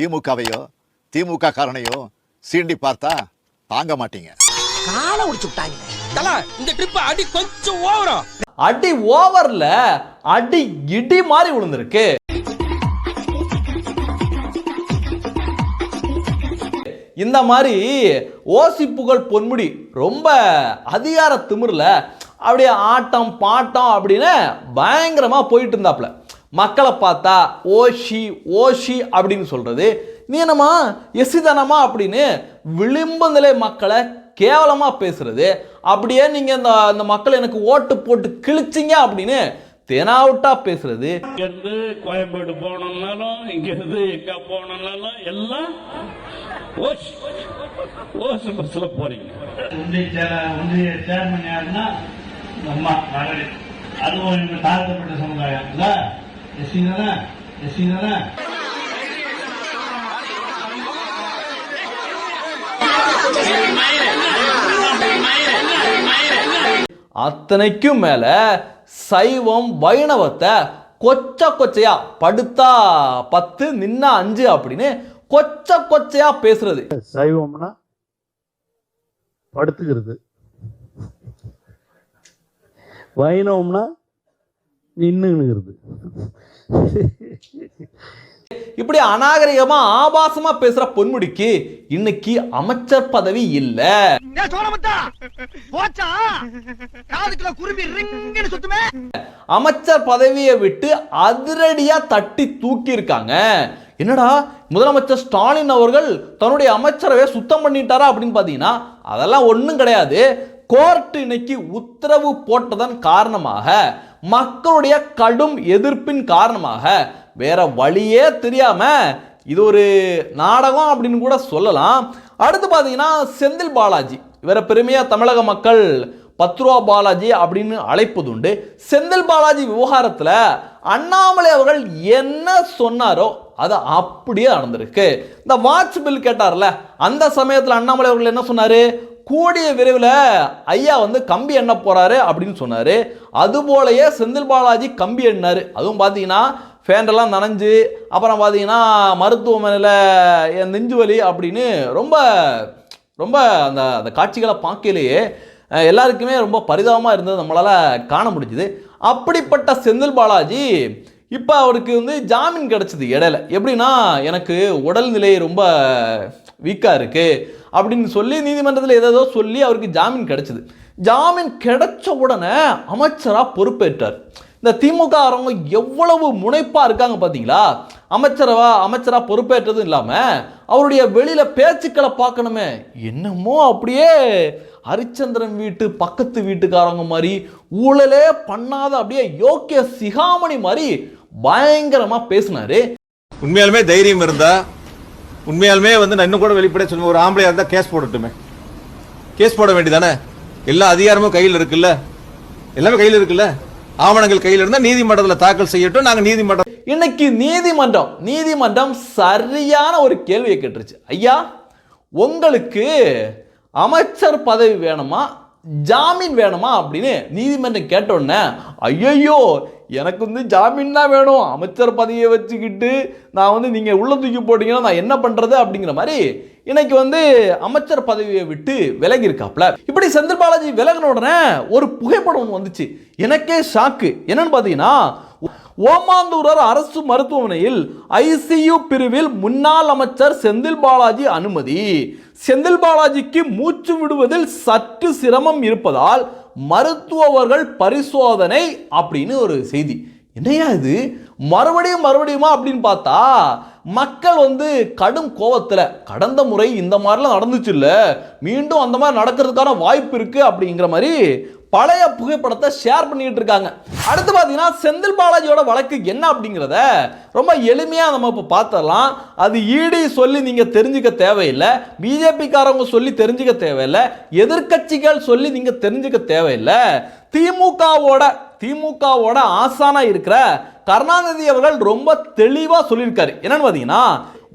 திமுகவையோ திமுக காரனையோ சீண்டி பார்த்தா தாங்க மாட்டீங்க. காலை உடிச்சு விட்டாங்க. தல இந்த ட்ரிப் அடி கொஞ்சம் ஓவரா அடி ஓவர்ல அடி இடி மாதிரி விழுந்திருக்கு. இந்த மாதிரி ஓசி புகழ் பொன்முடி ரொம்ப அதிகார திமிரில் அப்படியே ஆட்டம் பாட்டம் அப்படின்னு பயங்கரமாக போயிட்டு இருந்தாப்புல. மக்களை பார்த்தா ஓஷி ஓஷி அப்படின்னு சொல்றது. நீ என்னம்மா எசிதனமா அப்படின்னு விளிம்பு நிலை மக்களை கேவலமாக பேசுறது. அப்படியே நீங்கள் இந்த இந்த மக்கள் எனக்கு ஓட்டு போட்டு கிழிச்சிங்க அப்படின்னு தெனாவுட்டா பேசுறது. இங்கிருந்து கோயம்பேடு போனோம்னாலும் இங்கிருந்து எங்க போனோம்னாலும் எல்லாம் ஓஸ் ஓஸ் பஸ்ல போறீங்க. ஒன்றிய சேர- ஒன்றிய சேர்மன் யாருன்னா அம்மா மகளிர். அதுவும் தாழ்த்தப்பட்ட சமுதாயம் எஸ்சி தானே அத்தனைக்கும் மேல சைவம் வைணவத்தை கொச்ச கொச்சையா படுத்தா பத்து நின்னா அஞ்சு அப்படின்னு கொச்ச கொச்சையா பேசுறது. சைவம்னா படுத்துக்கிறது. வைணவம்னா நின்னுங்கிறது இப்படி அநாகரிகமா ஆபாசமா பேசுற பொன்முடிக்கு இன்னைக்கு அமைச்சர் பதவி இல்ல. போச்சா? காதுக்குள்ள குருவி ரிங்குன்னு சுத்துமே! அமைச்சர் பதவியை விட்டு அதிரடியா தட்டி தூக்கி இருக்காங்க என்னடா முதலமைச்சர் ஸ்டாலின் அவர்கள் தன்னுடைய அமைச்சரவை சுத்தம் பண்ணிட்டாரா அப்படின்னு பார்த்தீங்கன்னா அதெல்லாம் ஒன்றும் கிடையாது. கோர்ட் இன்னைக்கு உத்தரவு போட்டதன் காரணமாக மக்களுடைய கடும் எதிர்ப்பின் காரணமாக வேற வழியே தெரியாம இது ஒரு நாடகம் அப்படின்னு கூட சொல்லலாம். அடுத்து பார்த்தீங்கன்னா செந்தில் பாலாஜி. இவரை பெருமையாக தமிழக மக்கள் பத்து ரூபா பாலாஜி அப்படின்னு அழைப்பதுண்டு. செந்தில் பாலாஜி விவகாரத்தில் அண்ணாமலை அவர்கள் என்ன சொன்னாரோ அது அப்படியே நடந்திருக்கு. இந்த வாட்ச் பில் கேட்டார்ல அந்த சமயத்தில் அண்ணாமலை அவர்கள் என்ன சொன்னார்? கூடிய விரைவில் ஐயா வந்து கம்பி எண்ண போகிறாரு அப்படின்னு சொன்னார். அதுபோலயே செந்தில் பாலாஜி கம்பி எண்ணார். அதுவும் பார்த்தீங்கன்னா ஃபேண்டெல்லாம் நனைஞ்சு அப்புறம் பார்த்தீங்கன்னா மருத்துவமனையில் என் நெஞ்சு வலி அப்படின்னு ரொம்ப ரொம்ப அந்த அந்த காட்சிகளை பார்க்கலையே எல்லாருக்குமே ரொம்ப பரிதாபமாக இருந்தது நம்மளால் காண முடிஞ்சுது. அப்படிப்பட்ட செந்தில் பாலாஜி இப்போ அவருக்கு வந்து ஜாமீன் கிடச்சிது இடையில. எப்படின்னா எனக்கு உடல்நிலை ரொம்ப வீக்காக இருக்குது அப்படின்னு சொல்லி நீதிமன்றத்தில் ஏதேதோ சொல்லி அவருக்கு ஜாமீன் கிடச்சிது. ஜாமீன் கிடைச்ச உடனே அமைச்சராக பொறுப்பேற்றார். இந்த திமுக அரங்க எவ்வளவு முனைப்பாக இருக்காங்க பார்த்தீங்களா அமைச்சரவா அமைச்சராக பொறுப்பேற்றதும் இல்லாமல் அவருடைய வெளியில் பேச்சுக்களை பார்க்கணுமே. என்னமோ அப்படியே ஹரிச்சந்திரன் வீட்டு பக்கத்து வீட்டுக்காரங்க மாதிரி ஊழலே பண்ணாத அப்படியே யோக்கிய சிகாமணி மாதிரி பயங்கரமா பேசினாரு. உண்மையாலுமே தைரியம் இருந்தா உண்மையாலுமே வந்து நான் இன்னும் கூட வெளிப்படையா சொல்லுவேன் ஒரு ஆம்பளையா இருந்தா கேஸ் போடட்டுமே. கேஸ் போட வேண்டியதானே? எல்லா அதிகாரமும் கையில் இருக்குல்ல? எல்லாமே கையில் இருக்குல்ல? ஆவணங்கள் கையில் இருந்தா நீதிமன்றத்தில் தாக்கல் செய்யட்டும் நாங்க நீதிமன்றம் இன்னைக்கு நீதிமன்றம் நீதிமன்றம் சரியான ஒரு கேள்வியை கேட்டுருச்சு. ஐயா உங்களுக்கு அமைச்சர் பதவி வேணுமா? ஜாமீன் வேணுமா அப்படின்னு நீதிமன்றம் கேட்டோடனே ஐயையோ எனக்கு வந்து ஜாமீன் தான் வேணும். அமைச்சர் பதவியை வச்சுக்கிட்டு நான் வந்து நீங்கள் உள்ள தூக்கி போட்டீங்கன்னா நான் என்ன பண்ணுறது அப்படிங்கிற மாதிரி இன்னைக்கு வந்து அமைச்சர் பதவியை விட்டு விலகி இருக்காப்ல இப்படி செந்தில் பாலாஜி விலகின உடனே ஒரு புகைப்படம் ஒன்று வந்துச்சு. எனக்கே ஷாக்கு என்னன்னு பார்த்தீங்கன்னா ஓமாந்தூரர் அரசு மருத்துவமனையில் ஐசியு பிரிவில் முன்னாள் அமைச்சர் செந்தில் பாலாஜி அனுமதி. செந்தில் பாலாஜிக்கு மூச்சு விடுவதில் சற்று சிரமம் இருப்பதால் மருத்துவர்கள் பரிசோதனை அப்படின்னு ஒரு செய்தி. என்னையா இது? மறுபடியும் மறுபடியுமா அப்படின்னு பார்த்தா மக்கள் வந்து கடும் கோவத்தில் கடந்த முறை இந்த மாதிரிலாம் நடந்துச்சு இல்லை மீண்டும் அந்த மாதிரி நடக்கிறதுக்கான வாய்ப்பு இருக்குது அப்படிங்கிற மாதிரி பழைய புகைப்படத்தை ஷேர் பண்ணிட்டு இருக்காங்க. அடுத்து பார்த்தீங்கன்னா செந்தில் பாலாஜியோட வழக்கு என்ன அப்படிங்கிறத ரொம்ப எளிமையாக நம்ம இப்போ பார்த்துடலாம். அது ஈடி சொல்லி நீங்கள் தெரிஞ்சுக்க தேவையில்லை. பிஜேபிக்காரவங்க சொல்லி தெரிஞ்சுக்க தேவையில்லை. எதிர்க்கட்சிகள் சொல்லி நீங்கள் தெரிஞ்சுக்க தேவையில்லை. திமுகவோட திமுகவோட ஆசானா இருக்கிற கருணாநிதி அவர்கள் ரொம்ப தெளிவாக சொல்லியிருக்காரு. என்னன்னு பார்த்தீங்கன்னா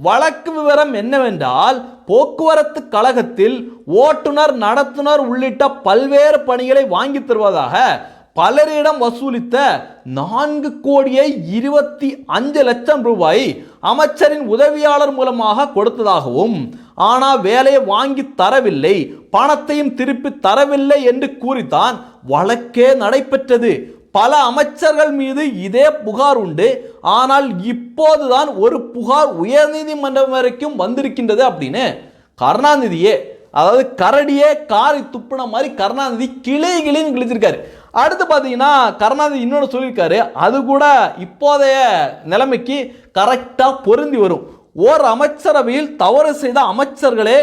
வழக்கு விவரம் என்னவென்றால் போக்குவரத்து கழகத்தில் ஓட்டுநர் நடத்துனர் உள்ளிட்ட பல்வேறு பணிகளை வாங்கி தருவதாக பலரிடம் வசூலித்த நான்கு கோடியே இருபத்தி அஞ்சு லட்சம் ரூபாய் அமைச்சரின் உதவியாளர் மூலமாக கொடுத்ததாகவும் ஆனால் வேலையை வாங்கி தரவில்லை பணத்தையும் திருப்பி தரவில்லை என்று கூறித்தான் வழக்கே நடைபெற்றது. பல அமைச்சர்கள் மீது இதே புகார் உண்டு. ஆனால் இப்போதுதான் ஒரு புகார் உயர்நீதிமன்றம் வரைக்கும் வந்திருக்கின்றது அப்படின்னு கருணாநிதியே அதாவது கரடியே காரி துப்புன மாதிரி கருணாநிதி கிளி கிளின்னு கிழிச்சிருக்காரு. அடுத்து பார்த்தீங்கன்னா கருணாநிதி இன்னொன்று சொல்லியிருக்காரு அது கூட இப்போதைய நிலைமைக்கு கரெக்டாக பொருந்தி வரும். ஓர் அமைச்சரவையில் தவறு செய்த அமைச்சர்களே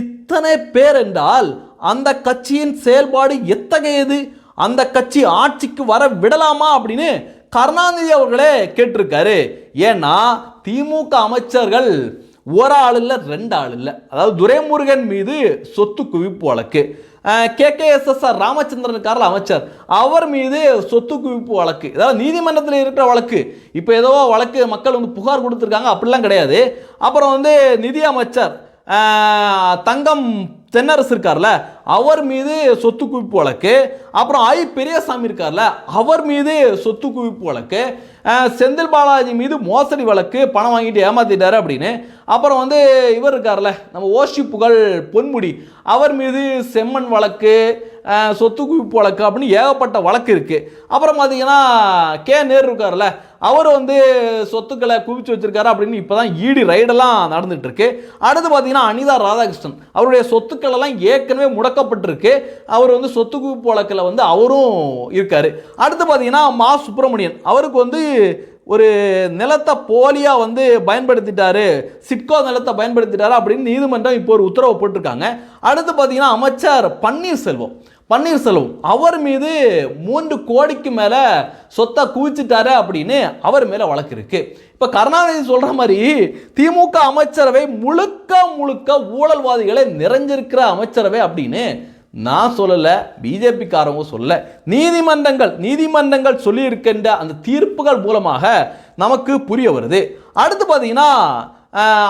இத்தனை பேர் என்றால் அந்த கட்சியின் செயல்பாடு எத்தகையது? அந்த கட்சி ஆட்சிக்கு வர விடலாமா அப்படின்னு கருணாநிதி அவர்களே கேட்டிருக்காரு. ஏன்னா திமுக அமைச்சர்கள் ஒரு ஆள் இல்லை ரெண்டு ஆள் இல்லை. அதாவது துரைமுருகன் மீது சொத்து குவிப்பு வழக்கு. K K S S R Ramachandran இருக்கார்ல அமைச்சர் அவர் மீது சொத்து குவிப்பு வழக்கு. அதாவது நீதிமன்றத்தில் இருக்கிற வழக்கு. இப்போ ஏதோ வழக்கு மக்கள் வந்து புகார் கொடுத்துருக்காங்க அப்படிலாம் கிடையாது. அப்புறம் வந்து நிதி அமைச்சர் தங்கம் தென்னரசு இருக்கார்ல அவர் மீது சொத்து குவிப்பு வழக்கு. அப்புறம் ஐ பெரியசாமி இருக்கார்ல அவர் மீது சொத்து குவிப்பு வழக்கு. செந்தில் பாலாஜி மீது மோசடி வழக்கு பணம் வாங்கிட்டு ஏமாத்திட்டாரு அப்படின்னு. அப்புறம் வந்து இவர் இருக்கார்ல நம்ம ஓஷி புகழ் பொன்முடி அவர் மீது செம்மண் வழக்கு சொத்து குவிப்பு வழக்கு அப்படின்னு ஏகப்பட்ட வழக்கு இருக்குது அப்புறம் பார்த்தீங்கன்னா கே நேரு இருக்கார்ல அவர் வந்து சொத்துக்களை குவிச்சு வச்சிருக்காரு அப்படின்னு இப்போ தான் ஈடி ரைடெல்லாம் நடந்துகிட்ருக்கு அடுத்து பார்த்தீங்கன்னா அனிதா ராதாகிருஷ்ணன் அவருடைய சொத்துக்கள் எல்லாம் ஏற்கனவே முடக்கப்பட்டிருக்கு அவர் வந்து சொத்து குவிப்பு வழக்கில் வந்து அவரும் இருக்கார். அடுத்து பார்த்தீங்கன்னா மா சுப்பிரமணியன். அவருக்கு வந்து ஒரு நிலத்தை போலியாக வந்து பயன்படுத்திட்டாரு. சிட்கோ நிலத்தை பயன்படுத்திட்டாரு அப்படின்னு நீதிமன்றம் இப்போ ஒரு உத்தரவு போட்டிருக்காங்க. அடுத்து பார்த்தீங்கன்னா அமைச்சர் பன்னீர்செல்வம். பன்னீர்செல்வம் அவர் மீது மூன்று கோடிக்கு மேலே சொத்தை குவிச்சிட்டாரு அப்படின்னு அவர் மேலே வழக்கு இருக்கு. இப்போ கருணாநிதி சொல்கிற மாதிரி திமுக அமைச்சரவை முழுக்க முழுக்க ஊழல்வாதிகளை நிறைஞ்சிருக்கிற அமைச்சரவை அப்படின்னு நான் சொல்லலை பிஜேபிக்காரவும் சொல்ல நீதிமன்றங்கள் நீதிமன்றங்கள் சொல்லியிருக்கின்ற அந்த தீர்ப்புகள் மூலமாக நமக்கு புரிய வருது. அடுத்து பார்த்தீங்கன்னா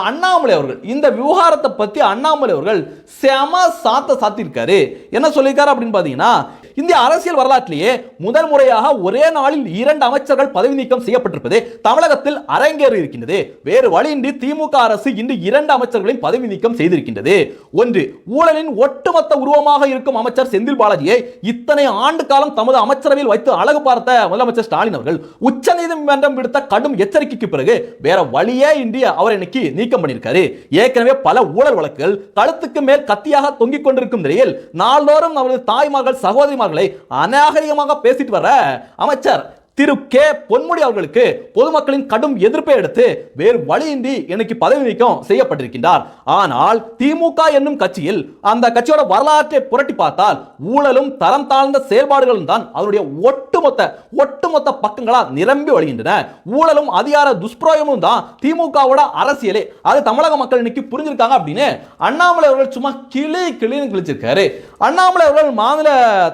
அண்ணாமலை அவர்கள் இந்த விவகாரத்தை பற்றி அண்ணாமலை அவர்கள் செம சாத்த சாத்தியிருக்காரு என்ன சொல்லியிருக்காரு அப்படின்னு பார்த்தீங்கன்னா இந்திய அரசியல் வரலாற்றிலேயே முதல் முறையாக ஒரே நாளில் இரண்டு அமைச்சர்கள் பதவி நீக்கம் செய்யப்பட்டிருப்பது தமிழகத்தில் அரங்கேறி இருக்கின்றது. வேறு வழியின்றி திமுக அரசு இன்று இரண்டு அமைச்சர்களின் பதவி நீக்கம் செய்திருக்கின்றது. ஒன்று ஊழலின் ஒட்டுமொத்த உருவமாக இருக்கும் அமைச்சர் செந்தில் பாலாஜியை இத்தனை ஆண்டு காலம் தமது அமைச்சரவையில் வைத்து அழகு பார்த்த முதலமைச்சர் ஸ்டாலின் அவர்கள் உச்சநீதிமன்றம் விடுத்த கடும் எச்சரிக்கைக்கு பிறகு வேற வழியே இன்றி அவர் இன்னைக்கு நீக்கம் பண்ணியிருக்காரு. ஏற்கனவே பல ஊழல் வழக்குகள் கழுத்துக்கு மேல் கத்தியாக தொங்கிக் கொண்டிருக்கும் நிலையில் நாள்தோறும் அவரது தாய்மார்கள் சகோதரிமார்களை அநாகரிகமாக பேசிட்டு வர அமைச்சர் திரு கே பொன்முடி அவர்களுக்கு பொதுமக்களின் கடும் எதிர்ப்பை எடுத்து வேறு வழியின்றி எனக்கு பதவி நீக்கம் செய்யப்பட்டிருக்கின்றார். ஆனால் திமுக என்னும் கட்சியில் அந்த கட்சியோட வரலாற்றை புரட்டி பார்த்தால் ஊழலும் தரம் தாழ்ந்த செயல்பாடுகளும் தான் அதனுடைய ஒட்டுமொத்த ஒட்டுமொத்த பக்கங்களால் நிரம்பி வழிகின்றன. ஊழலும் அதிகார துஷ்பிரயோகமும் தான் திமுகவோட அரசியலே. அது தமிழக மக்கள் இன்னைக்கு புரிஞ்சிருக்காங்க அப்படின்னு அண்ணாமலை அவர்கள் சும்மா கிளி கிளின்னு கிழிச்சிருக்காரு. அண்ணாமலை அவர்கள் மாநில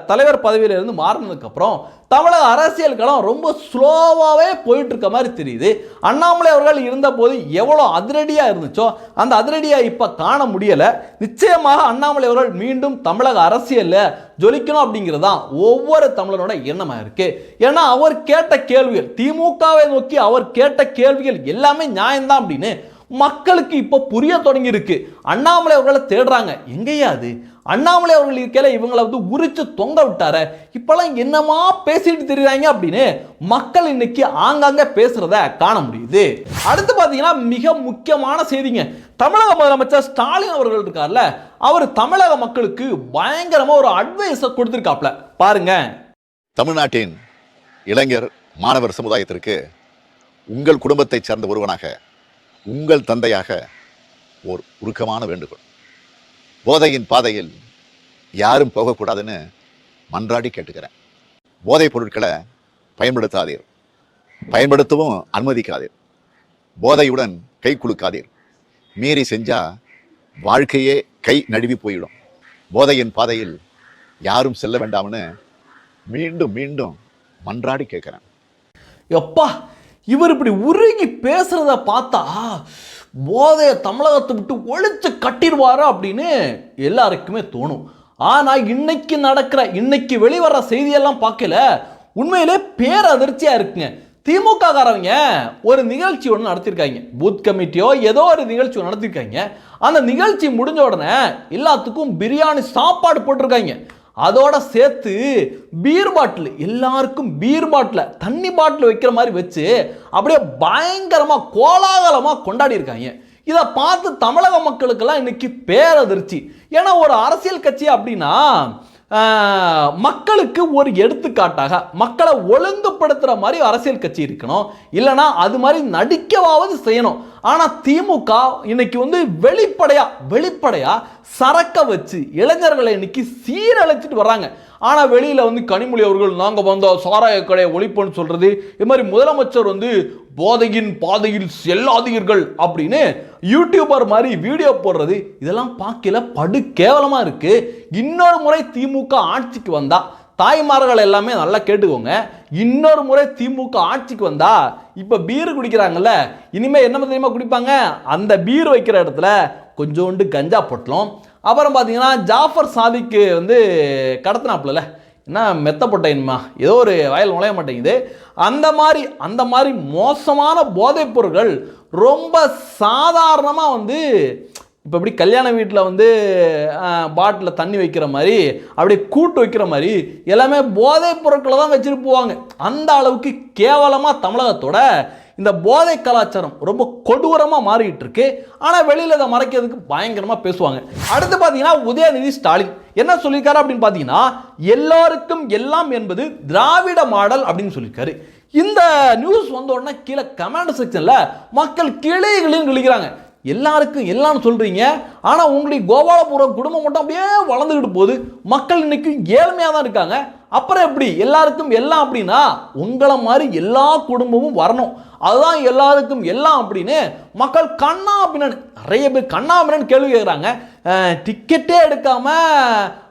தலைவர் பதவியிலிருந்து மாறினதுக்கப்புறம் தமிழக அரசியல் களம் ரொம்ப ஸ்லோவாகவே போயிட்டு இருக்க மாதிரி தெரியுது. அண்ணாமலை அவர்கள் இருந்தபோது எவ்வளோ அதிரடியாக இருந்துச்சோ அந்த அதிரடியாக இப்போ காண முடியலை. நிச்சயமாக அண்ணாமலை அவர்கள் மீண்டும் தமிழக அரசியலில் ஜொலிக்கணும் அப்படிங்கிறது தான் ஒவ்வொரு தமிழனோட எண்ணமாக இருக்குது ஏன்னா அவர் கேட்ட கேள்விகள் திமுகவை நோக்கி அவர் கேட்ட கேள்விகள் எல்லாமே நியாயம்தான் அப்படின்னு மக்களுக்கு இப்போ புரிய தொடங்கி இருக்கு அண்ணாமலை அவர்களை தேடுறாங்க. எங்கேயா அது? அண்ணாமலை அவர்கள் இருக்கையில இவங்களை வந்து உரிச்சு தொங்க விட்டார. இப்பெல்லாம் என்னமா பேசிட்டு தெரியுறாங்க அப்படின்னு மக்கள் இன்னைக்கு ஆங்காங்க பேசுறத காண முடியுது. அடுத்து பார்த்தீங்கன்னா மிக முக்கியமான செய்திங்க. தமிழக முதலமைச்சர் ஸ்டாலின் அவர்கள் இருக்கார்ல அவர் தமிழக மக்களுக்கு பயங்கரமா ஒரு அட்வைஸை கொடுத்துருக்காப்ல. பாருங்க. தமிழ்நாட்டின் இளைஞர் மாணவர் சமுதாயத்திற்கு உங்கள் குடும்பத்தை சேர்ந்த ஒருவனாக உங்கள் தந்தையாக ஓர் உருக்கமான வேண்டுகோள். போதையின் பாதையில் யாரும் போகக்கூடாதுன்னு மன்றாடி கேட்டுக்கிறேன். போதைப் பொருட்களை பயன்படுத்தாதீர். பயன்படுத்தவும் அனுமதிக்காதீர். போதையுடன் கை குலுக்காதீர். மீறி செஞ்சா வாழ்க்கையே கை நழுவி போயிடும். போதையின் பாதையில் யாரும் செல்ல வேண்டாம்னு மீண்டும் மீண்டும் மன்றாடி கேட்குறேன். எப்பா இவர் இப்படி உருகி பேசுகிறத பார்த்தா போதைய தமிழகத்தை விட்டு ஒழிச்சு கட்டிடுவாரா அப்படின்னு எல்லாருக்குமே தோணும். ஆனால் இன்னைக்கு நடக்கிற இன்னைக்கு வெளிவர செய்தியெல்லாம் பார்க்கல. உண்மையிலே பேரதிர்ச்சியாக இருக்குங்க. திமுக காரவங்க ஒரு நிகழ்ச்சி ஒன்று நடத்தியிருக்காங்க பூத் கமிட்டியோ ஏதோ ஒரு நிகழ்ச்சி ஒன்று நடத்திருக்காங்க. அந்த நிகழ்ச்சி முடிஞ்ச உடனே எல்லாத்துக்கும் பிரியாணி சாப்பாடு போட்டிருக்காங்க. அதோட சேர்த்து பீர் பாட்டில் எல்லாருக்கும் பீர் பாட்டில் தண்ணி பாட்டில் வைக்கிற மாதிரி வச்சு அப்படியே பயங்கரமாக கோலாகலமாக கொண்டாடி இருக்காங்க இதை பார்த்து தமிழக மக்களுக்கெல்லாம் இன்னைக்கு பேரதிர்ச்சி. ஏன்னா ஒரு அரசியல் கட்சி அப்படின்னா மக்களுக்கு ஒரு எடுத்துக்காட்டாக மக்களை ஒழுங்குபடுத்துகிற மாதிரி அரசியல் கட்சி இருக்கணும். இல்லைனா அது மாதிரி நடிக்கவாவது செய்யணும். ஆனால் திமுக இன்னைக்கு வந்து வெளிப்படையாக வெளிப்படையாக சரக்க வச்சு இளைஞர்களை இன்னைக்கு சீரழிச்சிட்டு வர்றாங்க. ஆனால் வெளியில் வந்து கனிமொழி அவர்கள் நாங்கள் வந்தோம் சாராய கடையை ஒழிப்போன்னு சொல்கிறது இது மாதிரி முதலமைச்சர் வந்து போதையின் பாதையில் செல்லாதீர்கள் அப்படின்னு யூடியூபர் மாதிரி வீடியோ போடுறது இதெல்லாம் பார்க்கல படு கேவலமாக இருக்கு. இன்னொரு முறை திமுக ஆட்சிக்கு வந்தா தாய்மார்கள் எல்லாமே நல்லா கேட்டுக்கோங்க. இன்னொரு முறை திமுக ஆட்சிக்கு வந்தா இப்போ பீர் குடிக்கிறாங்கல்ல இனிமேல் என்ன தெரியுமா குடிப்பாங்க? அந்த பீர் வைக்கிற இடத்துல கொஞ்சோண்டு கஞ்சா பொட்டலும் அப்புறம் பார்த்தீங்கன்னா ஜாஃபர் சாதிக்கு வந்து கடத்தினாப்புல என்ன மெத்தப்பட்டேன்மா? ஏதோ ஒரு வயல் நுழைய மாட்டேங்குது. அந்த மாதிரி அந்த மாதிரி மோசமான போதைப் பொருட்கள் ரொம்ப சாதாரணமாக வந்து இப்போ எப்படி கல்யாண வீட்டில் வந்து பாட்டில் தண்ணி வைக்கிற மாதிரி அப்படியே கூட்டு வைக்கிற மாதிரி எல்லாமே போதைப் பொருட்களை தான் வச்சுட்டு போவாங்க. அந்த அளவுக்கு கேவலமாக தமிழகத்தோட இந்த போதை கலாச்சாரம் ரொம்ப கொடூரமாக மாறிட்டு இருக்கு ஆனால் வெளியில் இதை மறைக்கிறதுக்கு பயங்கரமாக பேசுவாங்க. அடுத்து பார்த்தீங்கன்னா உதயநிதி ஸ்டாலின். என்ன சொல்லியிருக்காரு அப்படின்னு பார்த்தீங்கன்னா எல்லாருக்கும் எல்லாம் என்பது திராவிட மாடல் அப்படின்னு சொல்லியிருக்காரு. இந்த நியூஸ் வந்த உடனே கீழே கமெண்ட் செக்ஷனில் மக்கள் கிளி விழுகிறாங்க எல்லாருக்கும் எல்லாம்னு சொல்கிறீங்க ஆனால் உங்களுடைய கோபாலபுரம் குடும்பம் மட்டும் அப்படியே வளர்ந்துக்கிட்டு போகுது. மக்கள் இன்றைக்கி ஏழ்மையாக தான் இருக்காங்க. அப்புறம் எப்படி? எல்லாருக்கும் எல்லாம் அப்படின்னா உங்களை மாதிரி எல்லா குடும்பமும் வரணும். அதுதான் எல்லாருக்கும் எல்லாம் அப்படின்னு மக்கள் கண்ணா அப்படின்னு நிறைய பேர் கண்ணா அப்படின்னு கேள்வி கேட்குறாங்க டிக்கெட்டே எடுக்காம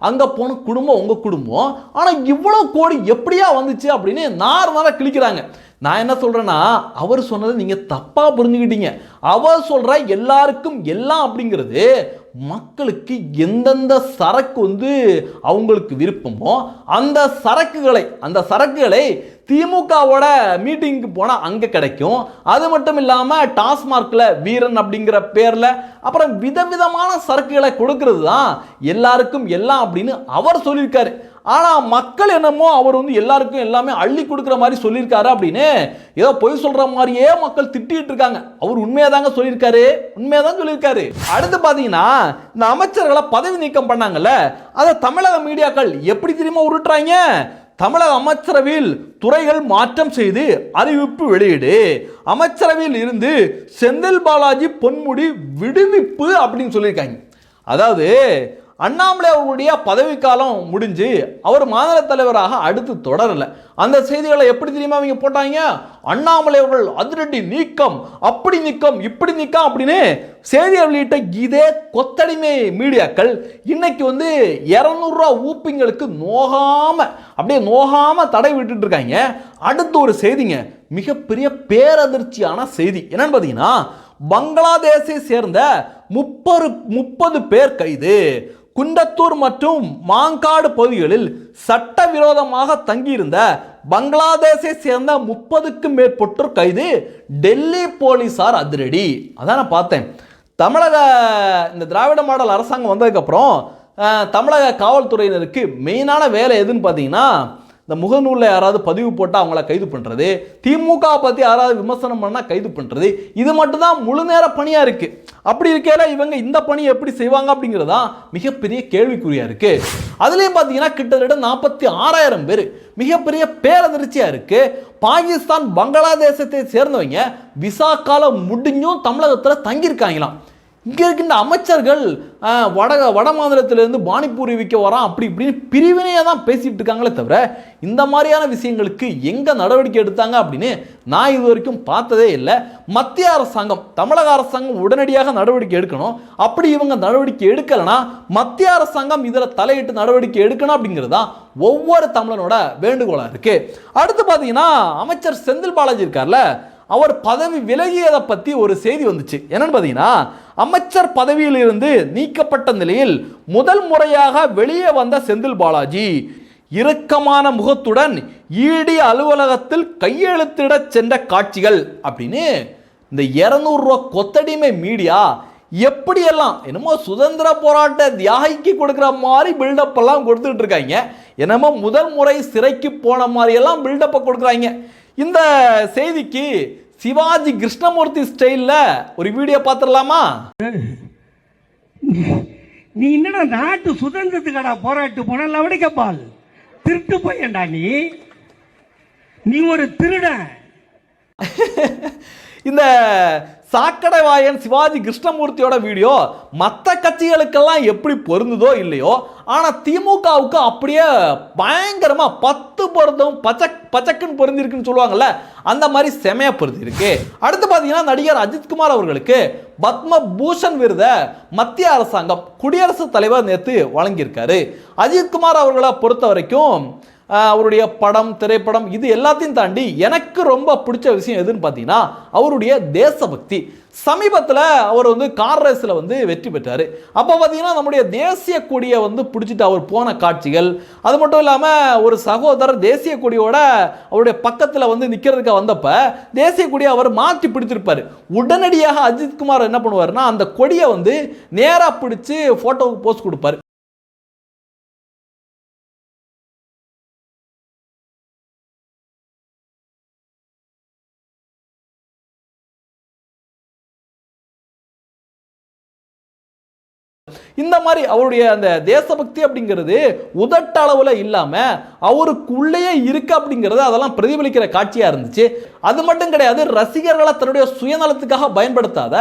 அங்கே போன குடும்பம் உங்கள் குடும்பம். ஆனால் இவ்வளோ கோடி எப்படியா வந்துச்சு அப்படின்னு நார்மலாக கிழிக்கிறாங்க. நான் என்ன சொல்கிறேன்னா அவர் சொன்னதை நீங்கள் தப்பாக புரிஞ்சுக்கிட்டீங்க. அவர் சொல்கிற எல்லாருக்கும் எல்லாம் அப்படிங்கிறது மக்களுக்கு எந்தெந்த சரக்கு வந்து அவங்களுக்கு விருப்பமோ அந்த சரக்குகளை அந்த சரக்குகளை திமுகவோட மீட்டிங்க்கு போனால் அங்கே கிடைக்கும். அது மட்டும் இல்லாமல் டாஸ்மார்க்கில் வீரன் அப்படிங்கிற பேரில் அப்புறம் விதவிதமான சரக்குகளை கொடுக்கறது தான் எல்லாருக்கும் எல்லாம் அப்படின்னு அவர் சொல்லியிருக்காரு. ஆனால் மக்கள் என்னமோ அவர் வந்து எல்லாருக்கும் எல்லாமே அள்ளி கொடுக்குற மாதிரி சொல்லியிருக்காரு அப்படின்னு. ஏதோ பொய் சொல்கிற மாதிரியே மக்கள் திட்டிகிட்டு இருக்காங்க. அவர் உண்மையாக தாங்க சொல்லியிருக்காரு? உண்மையாக தான் சொல்லியிருக்காரு. அடுத்து பார்த்தீங்கன்னா இந்த அமைச்சர்களை பதவி நீக்கம் பண்ணாங்கல்ல அதை தமிழக மீடியாக்கள் எப்படி தெரியுமா உருட்டுறாங்க? தமிழக அமைச்சரவையில் துறைகள் மாற்றம் செய்து அறிவிப்பு வெளியீடு. அமைச்சரவையில் இருந்து செந்தில் பாலாஜி பொன்முடி விடுவிப்பு அப்படின்னு சொல்லியிருக்காங்க. அதாவது அண்ணாமலை அவர்களுடைய பதவிக்காலம் முடிஞ்சு அவர் மாநில தலைவராக அடுத்து தொடரல. அந்த செய்திகளை எப்படி தெரியுமா அவங்க போட்டாங்க? அண்ணாமலை அவர்கள் அதிரடி நீக்கம் அப்படி நீக்கம் இப்படி நீக்கம் அப்படின்னு செய்தியை வெளியிட்ட இதே கொத்தடிமை மீடியாக்கள் இன்னைக்கு வந்து இரநூறுவா ஊப்பிங்களுக்கு நோகாம அப்படியே நோகாம தடை விட்டுட்டு இருக்காங்க. அடுத்து ஒரு செய்திங்க மிகப்பெரிய பேரதிர்ச்சியான செய்தி. என்னன்னு பார்த்தீங்கன்னா பங்களாதேஷை சேர்ந்த முப்பது முப்பது பேர் கைது. குண்டத்தூர் மற்றும் மாங்காடு பகுதிகளில் சட்டவிரோதமாக தங்கியிருந்த பங்களாதேஷை சேர்ந்த முப்பதுக்கும் மேற்பட்டோர் கைது டெல்லி போலீசார் அதிரடி. அதான் நான் பார்த்தேன். தமிழக இந்த திராவிட மாடல் அரசாங்கம் வந்ததுக்கப்புறம் தமிழக காவல்துறையினருக்கு மெயினான வேலை எதுன்னு பார்த்தீங்கன்னா இந்த முகநூலில் யாராவது பதிவு போட்டால் அவங்கள கைது பண்ணுறது திமுக பற்றி யாராவது விமர்சனம் பண்ணால் கைது பண்ணுறது இது மட்டும்தான் முழு நேர பணியாக இருக்குது அப்படி இருக்கையில இவங்க இந்த பணியை எப்படி செய்வாங்க அப்படிங்கிறது தான் மிகப்பெரிய கேள்விக்குறியாக இருக்குது அதுலேயும் பார்த்தீங்கன்னா கிட்டத்தட்ட நாற்பத்தி ஆறாயிரம் பேர் மிகப்பெரிய பேரதிர்ச்சியாக இருக்குது பாகிஸ்தான் பங்களாதேசத்தை சேர்ந்தவங்க விசா காலம் முடிஞ்சும் தமிழகத்தில் தங்கியிருக்காங்களாம். இங்கே இருக்கின்ற அமைச்சர்கள் வட வட மாநிலத்திலேருந்து பானிபூரி விற்க வரான் அப்படி இப்படின்னு பிரிவினையாக தான் பேசிகிட்டு இருக்காங்களே தவிர இந்த மாதிரியான விஷயங்களுக்கு எங்கே நடவடிக்கை எடுத்தாங்க அப்படின்னு நான் இது வரைக்கும் பார்த்ததே இல்லை. மத்திய அரசாங்கம் தமிழக அரசாங்கம் உடனடியாக நடவடிக்கை எடுக்கணும். அப்படி இவங்க நடவடிக்கை எடுக்கலைன்னா மத்திய அரசாங்கம் இதில் தலையிட்டு நடவடிக்கை எடுக்கணும் அப்படிங்கிறது தான் ஒவ்வொரு தமிழனோட வேண்டுகோளாக இருக்குது அடுத்து பார்த்தீங்கன்னா அமைச்சர் செந்தில் பாலாஜி இருக்கார்ல அவர் பதவி விலகியதை பற்றி ஒரு செய்தி வந்துச்சு. என்னன்னு பார்த்தீங்கன்னா அமைச்சர் பதவியிலிருந்து நீக்கப்பட்ட நிலையில் முதல் முறையாக வெளியே வந்த செந்தில் பாலாஜி இறுக்கமான முகத்துடன் ஈடி அலுவலகத்தில் கையெழுத்திடச் சென்ற காட்சிகள் அப்படின்னு இந்த இரநூறுவா கொத்தடிமை மீடியா எப்படியெல்லாம் என்னமோ சுதந்திர போராட்ட தியாகிக்கு கொடுக்குற மாதிரி பில்டப் எல்லாம் கொடுத்துட்டு இருக்காங்க. என்னமோ முதல் முறை சிறைக்கு போன மாதிரியெல்லாம் பில்டப்பை கொடுக்குறாங்க. இந்த செய்திக்கு சிவாஜி கிருஷ்ணமூர்த்தி ஸ்டைலில் ஒரு வீடியோ பார்த்துடலாமா நீ என்னடா நாட்டு சுதந்திரத்துக்கடா போராட்டு போன லவடிக்கப்பால் திருட்டு பையன்டா நீ. நீ ஒரு திருடன். இந்த சாக்கடை வாயன் சிவாஜி கிருஷ்ணமூர்த்தியோட வீடியோ மற்ற கட்சிகளுக்கெல்லாம் எப்படி பொருந்துதோ இல்லையோ ஆனால் திமுகவுக்கு அப்படியே பயங்கரமாக பத்து பொருந்தும் பச்சக் பச்சக்குன்னு பொருந்திருக்குன்னு சொல்லுவாங்கல்ல அந்த மாதிரி செமையாக பொருந்திருக்கு. அடுத்து பார்த்தீங்கன்னா நடிகர் அஜித்குமார் அவர்களுக்கு பத்ம பூஷன் விருதை மத்திய அரசாங்கம் குடியரசுத் தலைவர் நேற்று வழங்கியிருக்காரு. அஜித்குமார் அவர்களை பொறுத்த வரைக்கும் அவருடைய படம் திரைப்படம் இது எல்லாத்தையும் தாண்டி எனக்கு ரொம்ப பிடிச்ச விஷயம் எதுன்னு பார்த்தீங்கன்னா அவருடைய தேசபக்தி. சமீபத்தில் அவர் வந்து கார் ரேஸில் வந்து வெற்றி பெற்றார். அப்போ பார்த்தீங்கன்னா நம்முடைய தேசிய கொடியை வந்து பிடிச்சிட்டு அவர் போன காட்சிகள் அது மட்டும் இல்லாமல் ஒரு சகோதரர் தேசிய கொடியோட அவருடைய பக்கத்தில் வந்து நிற்கிறதுக்கு வந்தப்போ தேசிய கொடியை அவர் மாற்றி பிடிச்சிருப்பார் உடனடியாக அஜித்குமார் என்ன பண்ணுவார்னா அந்த கொடியை வந்து நேராக பிடிச்சி ஃபோட்டோவுக்கு போஸ்ட் கொடுப்பாரு. இந்த மாதிரி அவருடைய அந்த தேசபக்தி அப்படிங்கிறது உதட்ட அளவில் இல்லாமல் அவருக்குள்ளேயே இருக்கு அப்படிங்கிறது அதெல்லாம் பிரதிபலிக்கிற காட்சியாக இருந்துச்சு. அது மட்டும் கிடையாது ரசிகர்களை தன்னுடைய சுயநலத்துக்காக பயன்படுத்தாத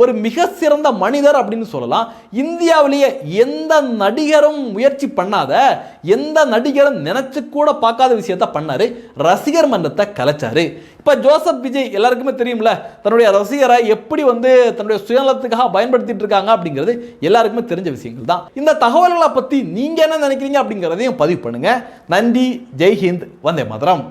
ஒரு மிக சிறந்த மனிதர் அப்படின்னு சொல்லலாம். இந்தியாவிலேயே எந்த நடிகரும் முயற்சி பண்ணாத எந்த நடிகரும் நினைச்சு கூட பார்க்காத விஷயத்த பண்ணாரு. ரசிகர் மன்றத்தை கலைச்சாரு. இப்போ ஜோசப் விஜய் எல்லாருக்குமே தெரியும்ல தன்னுடைய ரசிகரை எப்படி வந்து தன்னுடைய சுயநலத்துக்காக பயன்படுத்திட்டு இருக்காங்க அப்படிங்கிறது எல்லாருக்குமே தெரிஞ்ச விஷயங்கள் தான். இந்த தகவல்களை பற்றி நீங்கள் என்ன நினைக்கிறீங்க அப்படிங்கிறதையும் பதிவு பண்ணுங்க. நன்றி ஜெய்ஹிந்த் வந்தே மதுரம்.